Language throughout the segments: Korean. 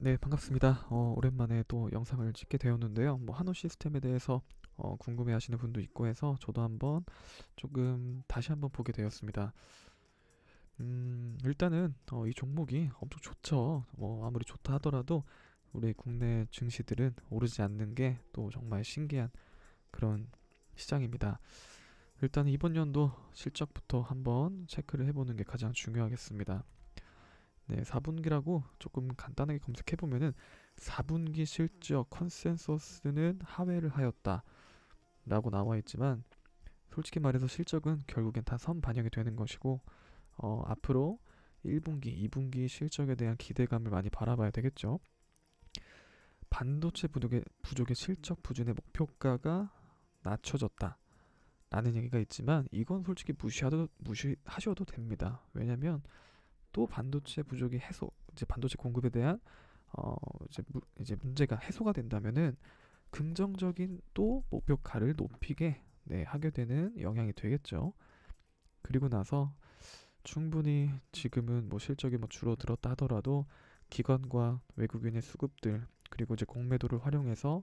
네, 반갑습니다. 어, 오랜만에 또 영상을 찍게 되었는데요. 뭐 한우 시스템에 대해서 어, 궁금해 하시는 분도 있고 해서 저도 한번 조금 다시 한번 보게 되었습니다. 음, 일단은 어, 이 종목이 엄청 좋죠. 뭐 아무리 좋다 하더라도 우리 국내 증시들은 오르지 않는 게 또 정말 신기한 그런 시장입니다. 일단 이번 연도 실적부터 한번 체크를 해보는 게 가장 중요하겠습니다. 네, 4분기라고 조금 간단하게 검색해 보면은 4분기 실적 컨센서스는 하회를 하였다 라고 나와 있지만 솔직히 말해서 실적은 결국엔 다 선 반영이 되는 것이고 어, 앞으로 1분기, 2분기 실적에 대한 기대감을 많이 바라봐야 되겠죠. 반도체 부족의, 부족의 실적 부진의 목표가가 낮춰졌다. 라는 얘기가 있지만 이건 솔직히 무시하도 무시하셔도 됩니다. 왜냐면 또 반도체 부족이 해소 이제 반도체 공급에 대한 어 이제 무, 이제 문제가 해소가 된다면은 긍정적인 또 목표가를 높이게 네, 하게 되는 영향이 되겠죠. 그리고 나서 충분히 지금은 뭐 실적이 뭐 줄어들었다 하더라도 기관과 외국인의 수급들 그리고 이제 공매도를 활용해서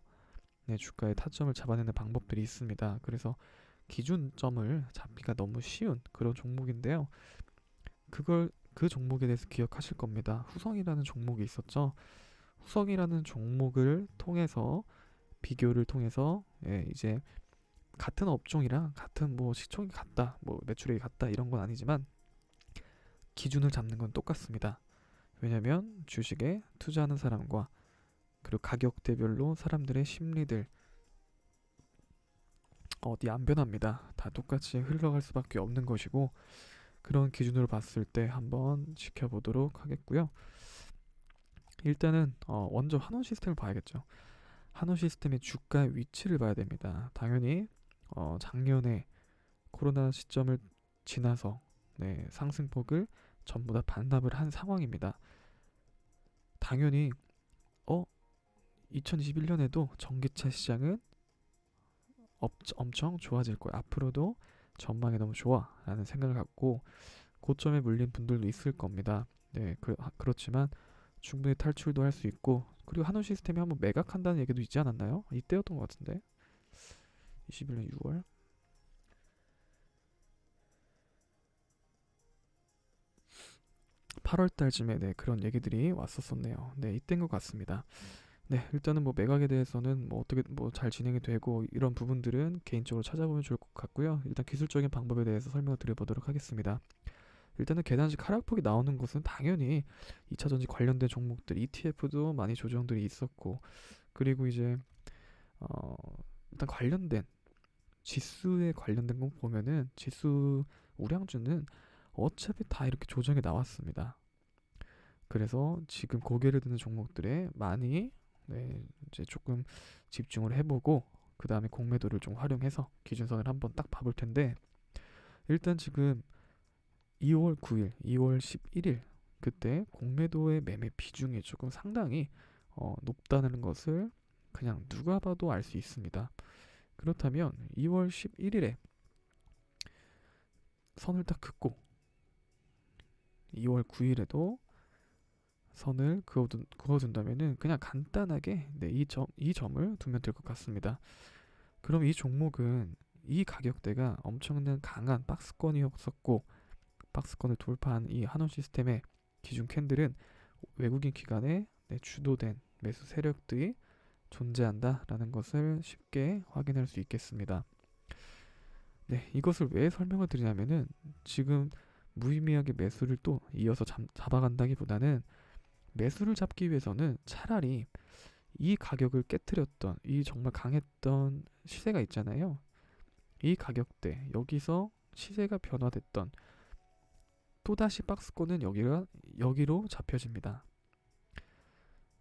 네, 주가의 타점을 잡아내는 방법들이 있습니다. 그래서 기준점을 잡기가 너무 쉬운 그런 종목인데요. 그걸 그 종목에 대해서 기억하실 겁니다. 후성이라는 종목이 있었죠. 후성이라는 종목을 통해서 비교를 통해서 예, 이제 같은 업종이랑 같은 뭐 시총이 같다, 뭐 매출액이 같다 이런 건 아니지만 기준을 잡는 건 똑같습니다. 왜냐하면 주식에 투자하는 사람과 그리고 가격대별로 사람들의 심리들 어디 안 변합니다. 다 똑같이 흘러갈 수밖에 없는 것이고 그런 기준으로 봤을 때 한번 지켜보도록 하겠고요. 일단은 어, 먼저 한원 시스템을 봐야겠죠. 한원 시스템의 주가 위치를 봐야 됩니다. 당연히 어, 작년에 코로나 시점을 지나서 네, 상승폭을 전부 다 반납을 한 상황입니다. 당연히 어 2021년에도 전기차 시장은 엄청 좋아질 거야. 앞으로도 전망이 너무 좋아 라는 생각을 갖고 고점에 물린 분들도 있을 겁니다. 네, 그, 그렇지만 충분히 탈출도 할 수 있고 그리고 한우 시스템이 한번 매각한다는 얘기도 있지 않았나요? 이때였던 것 같은데 21년 6월 8월 달쯤에 네, 그런 얘기들이 왔었었네요. 네, 이때인 것 같습니다. 네, 일단은 뭐 매각에 대해서는 뭐 어떻게 뭐 잘 진행이 되고 이런 부분들은 개인적으로 찾아보면 좋을 것 같고요. 일단 기술적인 방법에 대해서 설명을 드려보도록 하겠습니다. 일단은 계단식 하락폭이 나오는 것은 당연히 2차 전지 관련된 종목들 ETF도 많이 조정들이 있었고 그리고 이제 어 일단 관련된 지수에 관련된 거 보면은 지수 우량주는 어차피 다 이렇게 조정이 나왔습니다. 그래서 지금 고개를 드는 종목들에 많이 네, 이제 조금 집중을 해보고 그 다음에 공매도를 좀 활용해서 기준선을 한번 딱 봐볼 텐데 일단 지금 2월 9일, 2월 11일 그때 공매도의 매매 비중이 조금 상당히 어, 높다는 것을 그냥 누가 봐도 알 수 있습니다. 그렇다면 2월 11일에 선을 딱 긋고 2월 9일에도 선을 그어둔, 그어둔다면은 그냥 간단하게 네, 이, 점, 이 점을 두면 될 것 같습니다. 그럼 이 종목은 이 가격대가 엄청난 강한 박스권이었었고 박스권을 돌파한 이 한원 시스템의 기준 캔들은 외국인 기관의 네, 주도된 매수 세력들이 존재한다라는 것을 쉽게 확인할 수 있겠습니다. 네, 이것을 왜 설명을 드리냐면은 지금 무의미하게 매수를 또 이어서 잡, 잡아간다기보다는 매수를 잡기 위해서는 차라리 이 가격을 깨뜨렸던 이 정말 강했던 시세가 있잖아요. 이 가격대 여기서 시세가 변화됐던 또다시 박스권은 여기가 여기로 잡혀집니다.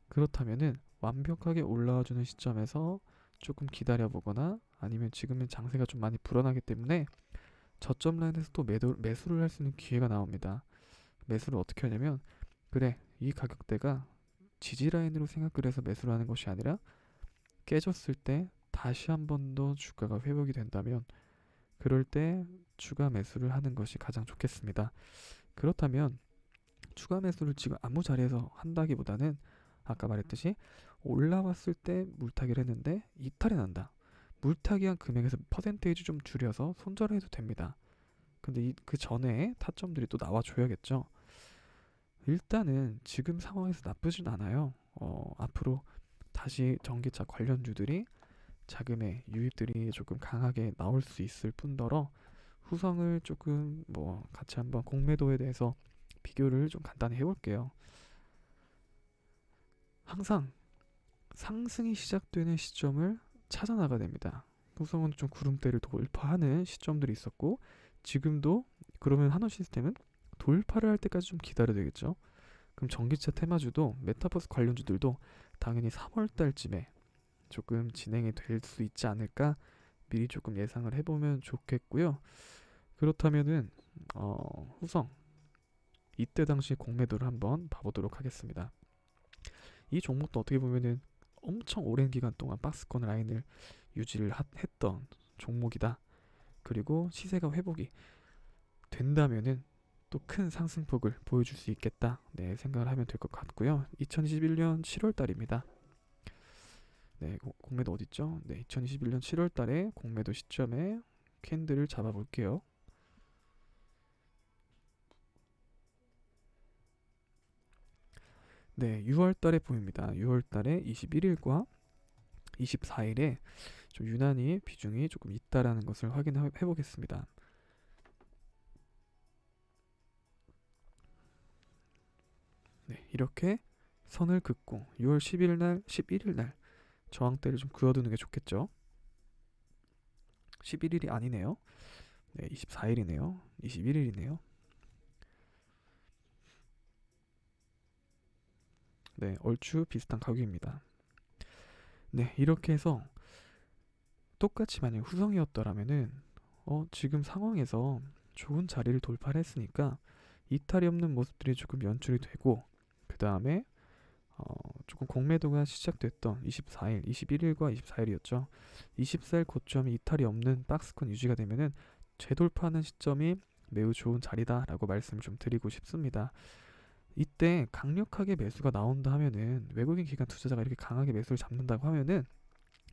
그렇다면은 완벽하게 올라와주는 시점에서 조금 기다려 보거나 아니면 지금은 장세가 좀 많이 불어나기 때문에 저점 라인에서 또 매도, 매수를 할 수 있는 기회가 나옵니다. 매수를 어떻게 하냐면 그래 이 가격대가 지지 라인으로 생각을 해서 매수를 하는 것이 아니라 깨졌을 때 다시 한 번 더 주가가 회복이 된다면 그럴 때 추가 매수를 하는 것이 가장 좋겠습니다. 그렇다면 추가 매수를 지금 아무 자리에서 한다기보다는 아까 말했듯이 올라왔을 때 물타기를 했는데 이탈이 난다. 물타기한 금액에서 퍼센테이지 좀 줄여서 손절을 해도 됩니다. 근데 이, 그 전에 타점들이 또 나와줘야겠죠. 일단은 지금 상황에서 나쁘진 않아요. 어, 앞으로 다시 전기차 관련주들이 자금의 유입들이 조금 강하게 나올 수 있을 뿐더러 후성을 조금 뭐 같이 한번 공매도에 대해서 비교를 좀 간단히 해볼게요. 항상 상승이 시작되는 시점을 찾아 나가야 됩니다. 후성은 좀 구름대를 돌파하는 시점들이 있었고 지금도 그러면 한원 시스템은 돌파를 할 때까지 좀 기다려야 되겠죠. 그럼 전기차 테마주도 메타버스 관련주들도 당연히 3월 달쯤에 조금 진행이 될 수 있지 않을까 미리 조금 예상을 해보면 좋겠고요. 그렇다면은 어, 후성 이때 당시 공매도를 한번 봐보도록 하겠습니다. 이 종목도 어떻게 보면은 엄청 오랜 기간 동안 박스권 라인을 유지를 하, 했던 종목이다. 그리고 시세가 회복이 된다면은 또 큰 상승폭을 보여줄 수 있겠다. 네, 생각을 하면 될 것 같고요. 2021년 7월 달입니다. 네, 고, 공매도 어디 있죠? 네, 2021년 7월 달에 공매도 시점에 캔들을 잡아 볼게요. 네, 6월 달에 보입니다. 6월 달에 21일과 24일에 좀 유난히 비중이 조금 있다라는 것을 확인해 보겠습니다. 네, 이렇게 선을 긋고 6월 10일 날, 11일 날 저항대를 좀 그어두는 게 좋겠죠. 11일이 아니네요. 네, 24일이네요. 21일이네요. 네, 얼추 비슷한 가격입니다. 네, 이렇게 해서 똑같이 만약 후성이었더라면은 어, 지금 상황에서 좋은 자리를 돌파를 했으니까 이탈이 없는 모습들이 조금 연출이 되고 그 다음에 어, 조금 공매도가 시작됐던 24일, 21일과 24일이었죠. 24일 고점이 이탈이 없는 박스권 유지가 되면은 재돌파하는 시점이 매우 좋은 자리다라고 말씀 좀 드리고 싶습니다. 이때 강력하게 매수가 나온다 하면은 외국인 기관 투자자가 이렇게 강하게 매수를 잡는다고 하면은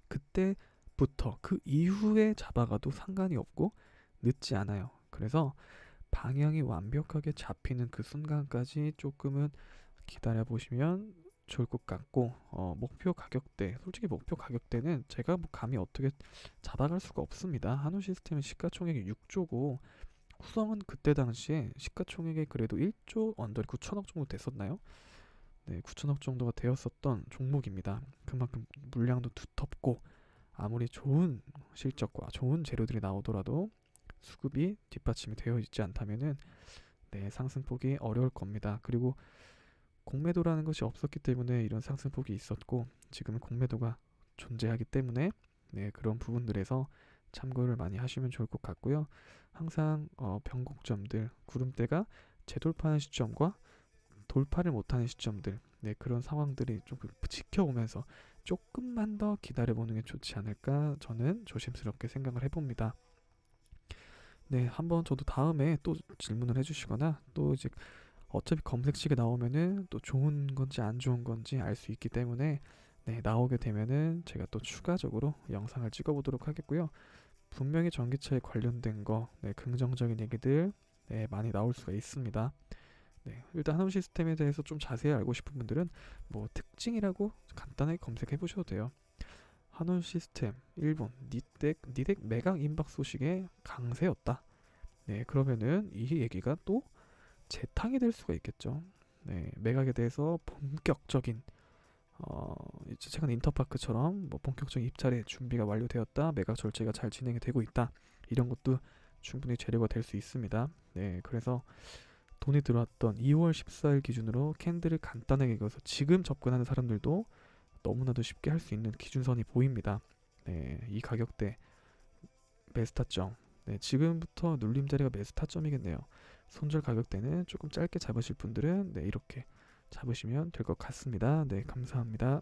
그때부터 그 이후에 잡아가도 상관이 없고 늦지 않아요. 그래서 방향이 완벽하게 잡히는 그 순간까지 조금은 기다려 보시면 좋을 것 같고 어, 목표 가격대 솔직히 목표 가격대는 제가 뭐 감히 어떻게 잡아갈 수가 없습니다. 한우 시스템은 시가총액이 6조고 후성은 그때 당시에 시가총액이 그래도 1조 언저리 9천억 정도 됐었나요? 네, 9천억 정도가 되었었던 종목입니다. 그만큼 물량도 두텁고 아무리 좋은 실적과 좋은 재료들이 나오더라도 수급이 뒷받침이 되어 있지 않다면은 네, 상승폭이 어려울 겁니다. 그리고 공매도라는 것이 없었기 때문에 이런 상승폭이 있었고 지금은 공매도가 존재하기 때문에 네, 그런 부분들에서 참고를 많이 하시면 좋을 것 같고요. 항상 어, 변곡점들, 구름대가 재돌파하는 시점과 돌파를 못하는 시점들, 네, 그런 상황들이 조금 지켜오면서 조금만 더 기다려보는 게 좋지 않을까 저는 조심스럽게 생각을 해봅니다. 네, 한번 저도 다음에 또 질문을 해주시거나 또 이제 어차피 검색식에 나오면은 또 좋은 건지 안 좋은 건지 알 수 있기 때문에 네, 나오게 되면은 제가 또 추가적으로 영상을 찍어 보도록 하겠고요. 분명히 전기차에 관련된 거, 네, 긍정적인 얘기들 네, 많이 나올 수가 있습니다. 네, 일단 한우 시스템에 대해서 좀 자세히 알고 싶은 분들은 뭐 특징이라고 간단하게 검색해 보셔도 돼요. 한우 시스템 일본 니덱 니덱 매각 임박 소식의 강세였다. 네, 그러면은 이 얘기가 또 재탕이 될 수가 있겠죠. 네, 매각에 대해서 본격적인 어, 최근 인터파크처럼 뭐 본격적인 입찰의 준비가 완료되었다. 매각 절차가 잘 진행이 되고 있다. 이런 것도 충분히 재료가 될 수 있습니다. 네, 그래서 돈이 들어왔던 2월 14일 기준으로 캔들을 간단하게 그어서 지금 접근하는 사람들도 너무나도 쉽게 할 수 있는 기준선이 보입니다. 네, 이 가격대 매수 타점. 네, 지금부터 눌림 자리가 매수 타점이겠네요. 손절 가격대는 조금 짧게 잡으실 분들은 네, 이렇게 잡으시면 될 것 같습니다. 네, 감사합니다.